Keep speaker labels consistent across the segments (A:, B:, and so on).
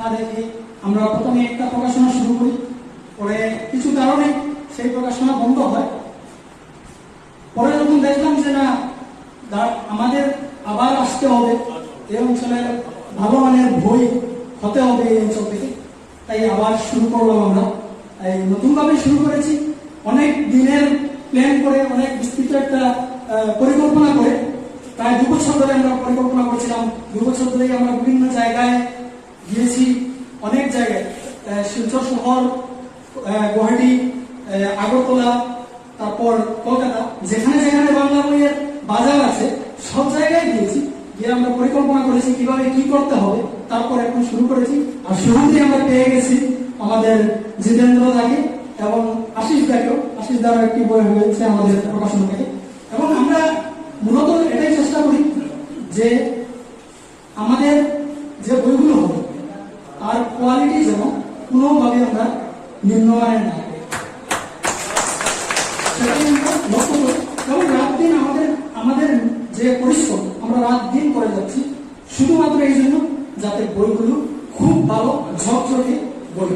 A: তা দেখে আমরা প্রথমে একটা প্রকাশনা শুরু করি। পরে কিছু কারণে সেই প্রকাশনা বন্ধ হয়। পরে যখন দেখলাম যে না আমাদের আবার আসতে হবে এই অঞ্চলের ভালো মানের হতে হবে এই অঞ্চল থেকে। তাই আবার শুরু করলাম আমরা। এই নতুনভাবে শুরু করেছি। অনেক দিনের প্ল্যান করে, অনেক বিস্তৃত একটা পরিকল্পনা করে। প্রায় দু বছর ধরে আমরা পরিকল্পনা করছিলাম। দু বছর ধরে আমরা বিভিন্ন জায়গায় গিয়েছি অনেক জায়গায়। শিলচর শহর গুয়াহাটি আগরতলা, তারপর কলকাতা। যেখানে যেখানে বাংলা বইয়ের বাজার আছে, সব জায়গায় গিয়েছি। গিয়ে আমরা পরিকল্পনা করেছি কীভাবে কি করতে হবে, তারপর এখন শুরু করেছি। আর শুরুতে আমরা পেয়ে গেছি আমাদের জিতেন্দ্র দাকে এবং আশিস দাকেও। আশিস দারও একটি বই হয়েছে আমাদের প্রকাশনা থেকে। এবং আমরা মূলত এটাই চেষ্টা করি যে আমাদের কোনোভাবে আমরা নিম্নমানের না রাত দিন আমাদের যে পরিশ্রম আমরা রাত দিন করে যাচ্ছি শুধুমাত্র এই জন্য যাতে বইগুলো খুব ভালো ঝকঝকে বই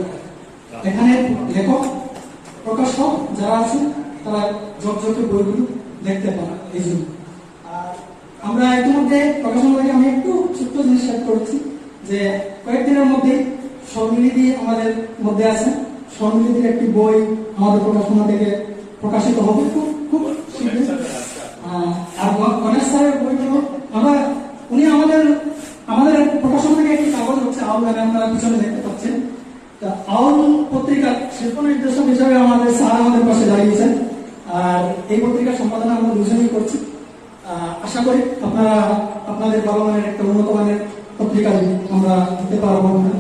A: এখানে লেখক প্রকাশক যারা আছেন তারা ঝকঝকে বইগুলো দেখতে পান এই জন্য আমরা ইতিমধ্যে প্রকাশন আমি একটু ছোট্ট জিনিস করছি যে কয়েকদিনের মধ্যে স্বর্ণিধি আমাদের মধ্যে আছে। স্বর্ণিধির একটি বই আমাদের প্রকাশনা থেকে প্রকাশিত হবে। খুব খুব আর গণেশ স্যারের বইগুলো আমরা উনি আমাদের আমাদের প্রকাশন থেকে একটি কাগজ হচ্ছে আউল গানে আপনারা পিছনে দেখতে পাচ্ছেন। তা আউল পত্রিকা শিল্প নির্দেশক হিসাবে আমাদের স্যার আমাদের পাশে দাঁড়িয়েছেন। আর এই পত্রিকার সম্পাদনা আমরা দুজনেই করছি। আশা করি আপনারা আপনাদের ভালো মানের একটা উন্নত মানের পত্রিকা আমরা দিতে পারব। আমরা।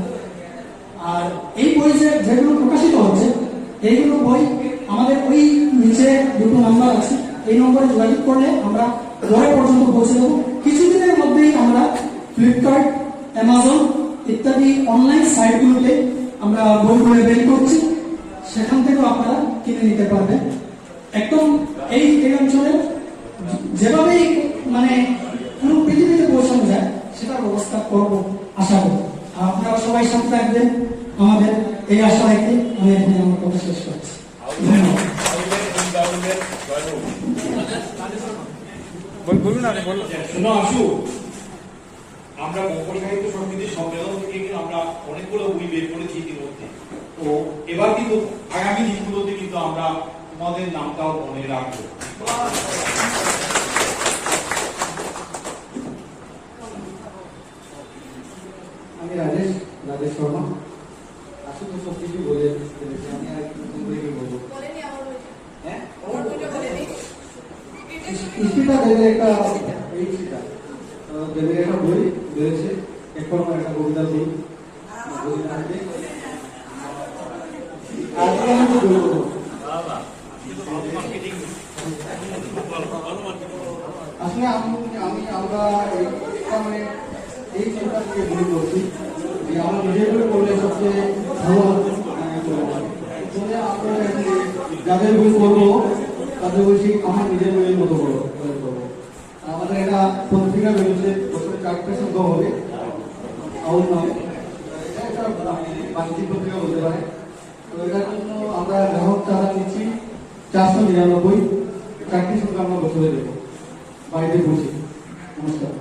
A: আর এই বই যে যেগুলো প্রকাশিত হচ্ছে, এইগুলো বই আমাদের ওই নিচে দুটো নাম্বার আছে। এই নম্বরে যোগাযোগ করলে আমরা ঘরে পর্যন্ত পৌঁছে দেবো। কিছুদিনের মধ্যেই আমরা ফ্লিপকার্ট অ্যামাজন ইত্যাদি অনলাইন সাইটগুলোতে আমরা বইগুলো বের করছি। সেখান থেকেও আপনারা কিনে নিতে পারবেন। একদম এই এই অঞ্চলে যেভাবেই মানে পুরো পৃথিবীতে পৌঁছানো যায়, সেটার ব্যবস্থা করব আশা করি আর আপনারা সবাই সাথে থাকবেন আমাদের এই আশা রেখে আমি এখানে আমার কথা শেষ করছি।
B: আমরা অনেকগুলো বই বের করেছি ইতিমধ্যে। তো এবার কিন্তু আগামী দিনগুলোতে কিন্তু আমরা তোমাদের নামটাও মনে রাখব।
C: আমি রাজেশ রাজেশ শর্মা। আসলে তো সব কিছু বলে আমি আর একটু নতুন করে কি বলব। হ্যাঁ? দেবের একটা এই সেটা দেবের একটা বই রয়েছে। এখন একটা কবিতার বই বই আজকে আমি তো বলব আসলে আমি আমি আমরা এই মানে এই চিন্তা বই করছি যে আমরা করে করলে সবচেয়ে ভালো আমি বলব। যাদের বই করব, তাদের বলছি আমার নিজের বইয়ের মতো করব আমাদের একটা পত্রিকা বেরোচ্ছে বছরে চারটে সংখ্যা হবে। আউল এটা বাণিজ্যিক পত্রিকা বলতে পারে। তো এটার জন্য আমরা গ্রাহক চাঁদা নিচ্ছি চারশো নিরানব্বই। চারটি সংখ্যা আমরা বছরে দেবো। বাড়িতে বসি নমস্কার।